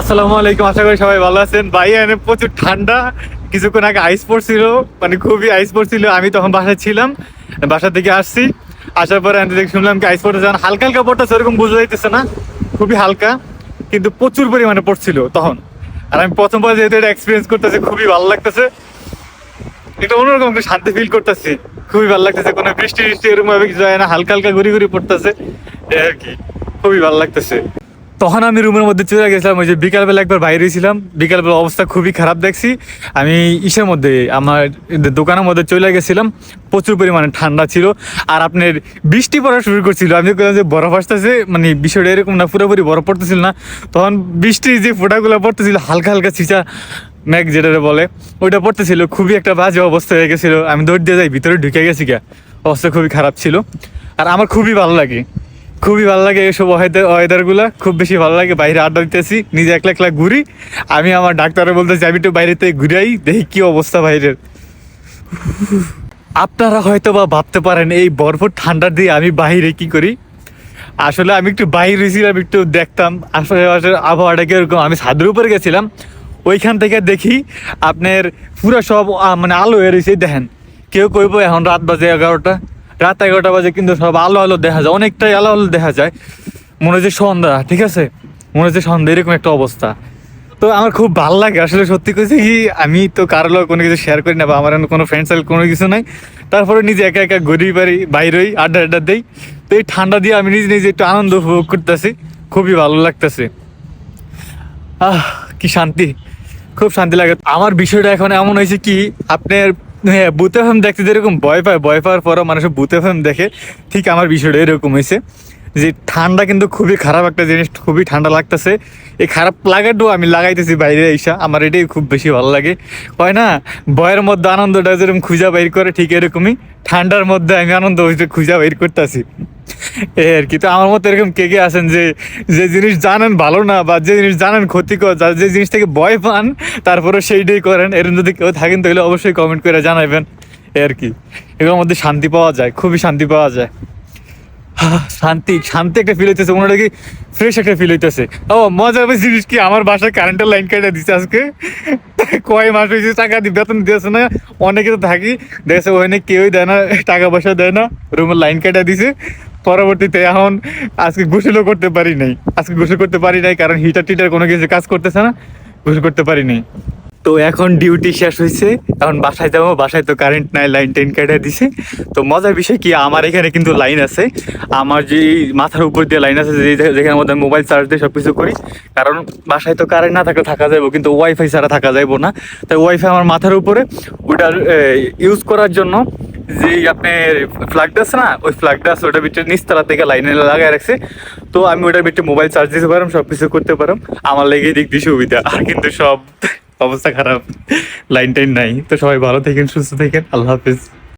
আসসালামু আলাইকুম, আশা করি সবাই ভালো আছেন। ভাই, এখানে প্রচুর ঠান্ডা। কিছুক্ষণ আগে আইস পড়ছিল মানে খুবই আইস পড়ছিল। আমি তখন বাসায় ছিলাম বাসা থেকে আসছি। আসার পরে আমি দেখে শুনলাম কি আইস যান হালকা হালকা পড়তেছে, ওরকম বোঝা যাইতেছে না। খুবই হালকা, কিন্তু প্রচুর পরিমাণে পড়ছিল তখন। আর আমি প্রথমবার যেহেতু এটা এক্সপিরিয়েন্স করতেছি, খুবই ভালো লাগতেছে। এটা অন্যরকম একটা শান্তি ফিল করতেছি। খুবই ভালো লাগতেছে, কোনো বৃষ্টি বৃষ্টি এরকম ভাবে কিছু হয় না। হালকা হালকা ঘুরি ঘুরি পড়তেছে। এই আর কি, খুবই ভালো লাগতেছে। তখন আমি রুমের মধ্যে চলে গেছিলাম, ওই যে বিকালবেলা একবার বাইরে ছিলাম। বিকালবেলা অবস্থা খুবই খারাপ দেখছি। আমি ইসের মধ্যে, আমার দোকানের মধ্যে চলে গেছিলাম। প্রচুর পরিমাণে ঠান্ডা ছিল। আর আপনার বৃষ্টি পড়া শুরু করছিল। আমি বললাম যে বরফ আসতেছে মানে বিষয়টা এরকম না, পুরোপুরি বরফ পড়তেছিল না। তখন বৃষ্টির যে ফোঁটাগুলো পড়তেছিল, হালকা হালকা চিচা ম্যাগ যেটা বলে, ওইটা পড়তেছিল। খুবই একটা বাজে অবস্থা হয়ে গেছিল। আমি দৌড় দিয়ে যাই, ভিতরে ঢুকে গেছি গা অবস্থা খুবই খারাপ ছিল। আর আমার খুবই ভালো লাগে। খুবই ভালো লাগে এইসব ওয়েদার ওয়েদারগুলো খুব বেশি ভালো লাগে, বাইরে আড্ডা দিতেছি, নিজে একলা একলা ঘুরি। আমি আমার ডাক্তারে বলতেছি, আমি একটু বাইরে থেকে ঘুরাই, দেখি কি অবস্থা বাইরের। আপনারা হয়তো বা ভাবতে পারেন, এই বরফ ঠান্ডা দিয়ে আমি বাইরে কি করি? আসলে আমি একটু বাইরে ছিলাম একটু দেখতাম আসলে আবহাওয়াটা কীরকম। আমি ছাদের উপরে গেছিলাম, ওইখান থেকে দেখি আপনার পুরো সব মানে আলো হয়ে রয়েছে দেখেন। কেউ কইব, এখন রাত বাজে এগারোটা। রাত এগারোটা বাজে কিন্তু সব আলো আলো দেখা যায়, অনেকটাই আলো আলো দেখা যায়। মনে হচ্ছে সন্ধ্যা, ঠিক আছে? মনে হচ্ছে সন্ধ্যা, এরকম একটা অবস্থা। তো আমার খুব ভালো লাগে, আসলে সত্যি কইছি কি, আমি তো কারও কোনো কিছু শেয়ার করি না বা আমার কোনো ফ্রেন্ড সার্কেল কোনো কিছু নাই। তারপরে নিজে একা একা ঘুরি পারি বাইরেই আড্ডা আড্ডা দেই। তো এই ঠান্ডা দিয়ে আমি নিজে নিজে একটু আনন্দ উপভোগ করতেছি, খুবই ভালো লাগতেছে। আহ, কি শান্তি, খুব শান্তি লাগে। আমার বিষয়টা এখন এমন হয়েছে কি, আপনার হ্যাঁ বুথে ফেম দেখতে যেরকম ভয় পায়, ভয় পাওয়ার পরও মানুষ বুতে ফেম দেখে। ঠিক আমার বিষয়টা এরকম হয়েছে যে ঠান্ডা কিন্তু খুবই খারাপ একটা জিনিস, খুবই ঠান্ডা লাগতেছে। এই খারাপ লাগাটাও আমি লাগাইতেছি বাইরে এসা, আমার এটাই খুব বেশি ভালো লাগে। হয় না? ভয়ের মধ্যে আনন্দটা যেরকম খুঁজা বাইর করে, ঠিক এরকমই। ঠান্ডার মধ্যে আমি আনন্দ খুঁজা বাইর করতেছি। এই আর কি। তো আমার মতো এরকম কে কে আছেন যে যে জিনিস জানেন ভালো না বা যে জিনিস জানেন ক্ষতিকর, যা- জিনিস থেকে ভয় পান তারপরে সেইটাই করেন। এরকম যদি কেউ থাকেন তাহলে অবশ্যই কমেন্ট করে জানাবেন আর কি। এগুলোর মধ্যে শান্তি পাওয়া যায়, খুবই শান্তি পাওয়া যায়। শান্তি শান্তি একটা ফিল হইতেছে, মনে কি ফ্রেশ একটা ফিল হইতেছে। ও, মজা হবে জিনিস কি? আমার বাসায় কারেন্টের লাইন কেটে দিচ্ছে আজকে। কয় মাস হয়েছে, টাকা দি বেতন দিয়েছে না। অনেকে তো থাকি। দেখছে ওখানে কেউই দেয় না, টাকা পয়সা দেয় না। রুমের লাইন কেটে দিছে। পরবর্তীতে এখন আজকে গোসলও করতে পারি নাই। আজকে গোসল করতে পারি নাই কারণ হিটার টিটার কোনো কিছু কাজ করতেছে না, গোসল করতে পারি নাই। তো এখন ডিউটি শেষ হয়েছে এখন বাসায় যাব, বাসায় তো কারেন্ট নাই লাইন টেন কেটে দিছে। তো মজার বিষয় কি, আমার এখানে কিন্তু লাইন আছে। আমার যে মাথার উপর দিয়ে লাইন আছে যেখানে মধ্যে মোবাইল চার্জ দিয়ে সব কিছু করি। কারণ বাসায় তো কারেন্ট না থাকলে থাকা যাব কিন্তু ওয়াইফাই ছাড়া থাকা যাইবো না। তাই ওয়াইফাই আমার মাথার উপরে, ওটার ইউজ করার জন্য যে আপনার ফ্ল্যাগটা আছে না, ওই ফ্ল্যাগটা আছে ওটার ভিতরে নিচতলা থেকে লাইনে লাগাই রাখছে। তো আমি ওটার ভিতরে মোবাইল চার্জ দিতে পারলাম সব কিছু করতে পারলাম আমার লেগে দিক দিয়ে সুবিধা, আর কিন্তু সব অবস্থা খারাপ। লাইন টাইন নাই। তো সবাই ভালো থাকেন, সুস্থ থাকেন। আল্লাহ হাফিজ।